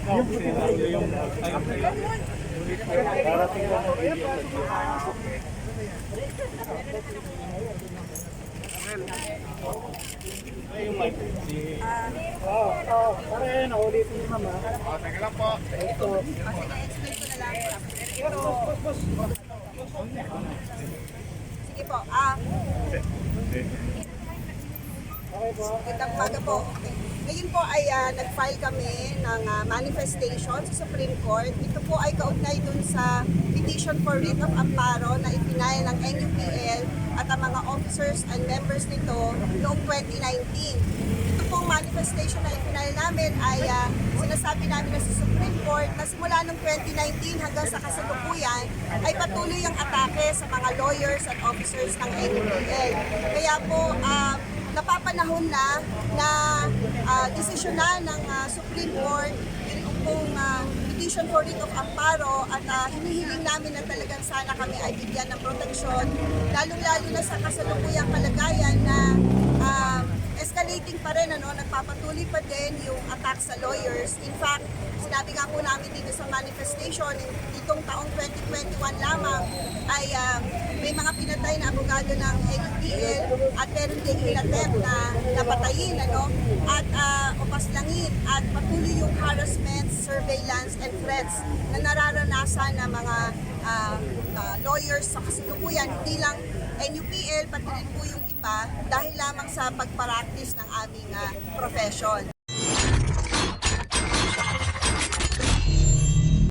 Oh, oh, pare, nahuli si mama. Oh, teka lang po. Ito. Kasi na-explain ko na lang. Ito. Boss. Sige po. Ah. Okay po. Magandang umaga po. Okay. Ngayon po ay ah, nag-file kami ng ah, manifestation sa Supreme Court. Ito po ay kaugnay dun sa petition for writ of amparo na ipinaya ng NUPL at ang mga officers and members nito noong 2019. Ito pong manifestation na ipinaya namin ay ah, sinasabi namin na sa Supreme Court na simula noong 2019 hanggang sa kasalukuyan ay patuloy ang atake sa mga lawyers at officers ng NUPL. Kaya po, ah, napapanahon na na uh, desisyon na ng ah, Supreme Court yung pong ah, petition for writ of amparo at ah, hinihiling namin na talagang sana kami ay bigyan ng proteksyon lalong-lalo na sa kasalukuyang kalagayan na ah, escalating pa rin, ano, nagpapatuloy pa din yung attack sa lawyers. In fact, sinabi nga po namin dito sa manifestation, itong taong 2021 lamang ay ah, may abogado ng NUPL at meron ding inattempt na napatayin ano, at uh, upaslangin at patuloy yung harassment, surveillance, and threats na nararanasan ng mga ah, ah, lawyers sa kasalukuyan, hindi lang NUPL, pati rin po yung iba dahil lamang sa pagparaktis ng aming ah, profession.